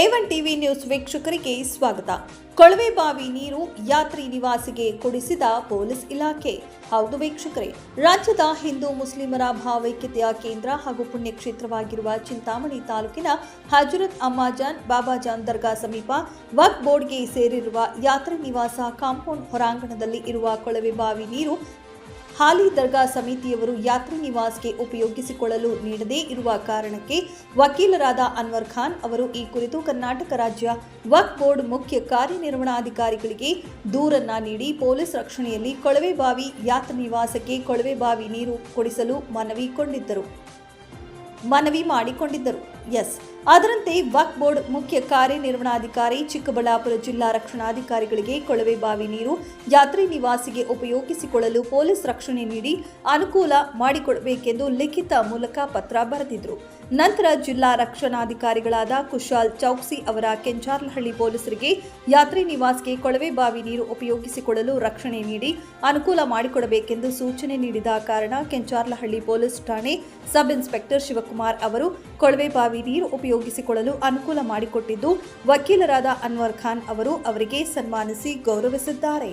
A one TV news ವೀಕ್ಷಕರಿಗೆ ಸ್ವಾಗತ. ಕೊಳವೆ ಬಾವಿ ನೀರು ಯಾತ್ರಿ ನಿವಾಸಿಗೆ ಕೊಡಿಸಿದ ಪೊಲೀಸ್ ಇಲಾಖೆ. ಹೌದು ವೀಕ್ಷಕರೇ, ರಾಜ್ಯದ ಹಿಂದೂ ಮುಸ್ಲಿಮರ ಭಾವೈಕ್ಯತೆಯ ಕೇಂದ್ರ ಹಾಗೂ ಪುಣ್ಯಕ್ಷೇತ್ರವಾಗಿರುವ ಚಿಂತಾಮಣಿ ತಾಲೂಕಿನ ಹಜರತ್ ಅಮ್ಮಾಜಾನ್ ಬಾಬಾಜಾನ್ ದರ್ಗಾ ಸಮೀಪ ವಕ್ ಬೋರ್ಡ್ಗೆ ಸೇರಿರುವ ಯಾತ್ರಿ ನಿವಾಸ ಕಾಂಪೌಂಡ್ ಹೊರಾಂಗಣದಲ್ಲಿ ಇರುವ ಕೊಳವೆ ಬಾವಿ ನೀರು ಹಾಲಿ ದರ್ಗಾ ಸಮಿತಿಯವರು ಯಾತ್ರಿ ನಿವಾಸ್ಗೆ ಉಪಯೋಗಿಸಿಕೊಳ್ಳಲು ನೀಡದೇ ಇರುವ ಕಾರಣಕ್ಕೆ ವಕೀಲರಾದ ಅನ್ವರ್ ಖಾನ್ ಅವರು ಈ ಕುರಿತು ಕರ್ನಾಟಕ ರಾಜ್ಯ ವಕ್ ಬೋರ್ಡ್ ಮುಖ್ಯ ಕಾರ್ಯನಿರ್ವಹಣಾಧಿಕಾರಿಗಳಿಗೆ ದೂರನ್ನ ನೀಡಿ ಪೊಲೀಸ್ ರಕ್ಷಣೆಯಲ್ಲಿ ಕೊಳವೆ ಬಾವಿ ಯಾತ್ರಿ ನಿವಾಸಕ್ಕೆ ಕೊಳವೆ ಬಾವಿ ನೀರು ಕೊಡಿಸಲು ಮನವಿ ಕೊಂಡಿದ್ದರು. ಮನವಿ ಮಾಡಿಕೊಂಡಿದ್ದರು. ಎಸ್. ಅದರಂತೆ ವಕ್ ಬೋರ್ಡ್ ಮುಖ್ಯ ಕಾರ್ಯನಿರ್ವಹಣಾಧಿಕಾರಿ ಚಿಕ್ಕಬಳ್ಳಾಪುರ ಜಿಲ್ಲಾ ರಕ್ಷಣಾಧಿಕಾರಿಗಳಿಗೆ ಕೊಳವೆ ಬಾವಿ ನೀರು ಯಾತ್ರಿ ನಿವಾಸಿಗೆ ಉಪಯೋಗಿಸಿಕೊಳ್ಳಲು ಪೊಲೀಸ್ ರಕ್ಷಣೆ ನೀಡಿ ಅನುಕೂಲ ಮಾಡಿಕೊಡಬೇಕೆಂದು ಲಿಖಿತ ಮೂಲಕ ಪತ್ರ ಬರೆದಿದ್ರು. ನಂತರ ಜಿಲ್ಲಾ ರಕ್ಷಣಾಧಿಕಾರಿಗಳಾದ ಕುಶಾಲ್ ಚೌಕ್ಸಿ ಅವರ ಕೆಂಚಾರ್ಲಹಳ್ಳಿ ಪೊಲೀಸರಿಗೆ ಯಾತ್ರಿ ನಿವಾಸ್ಗೆ ಕೊಳವೆ ಬಾವಿ ನೀರು ಉಪಯೋಗಿಸಿಕೊಳ್ಳಲು ರಕ್ಷಣೆ ನೀಡಿ ಅನುಕೂಲ ಮಾಡಿಕೊಡಬೇಕೆಂದು ಸೂಚನೆ ನೀಡಿದ ಕಾರಣ ಕೆಂಚಾರ್ಲಹಳ್ಳಿ ಪೊಲೀಸ್ ಠಾಣೆ ಸಬ್ ಇನ್ಸ್ಪೆಕ್ಟರ್ ಶಿವಕುಮಾರ್ ಅವರು ಕೊಳವೆ ಬಾವಿ ನೀರು ಉಪಯೋಗಿಸಿಕೊಳ್ಳಲು ಅನುಕೂಲ ಮಾಡಿಕೊಟ್ಟಿದ್ದು ವಕೀಲರಾದ ಅನ್ವರ್ ಖಾನ್ ಅವರು ಅವರಿಗೆ ಸನ್ಮಾನಿಸಿ ಗೌರವಿಸಿದ್ದಾರೆ.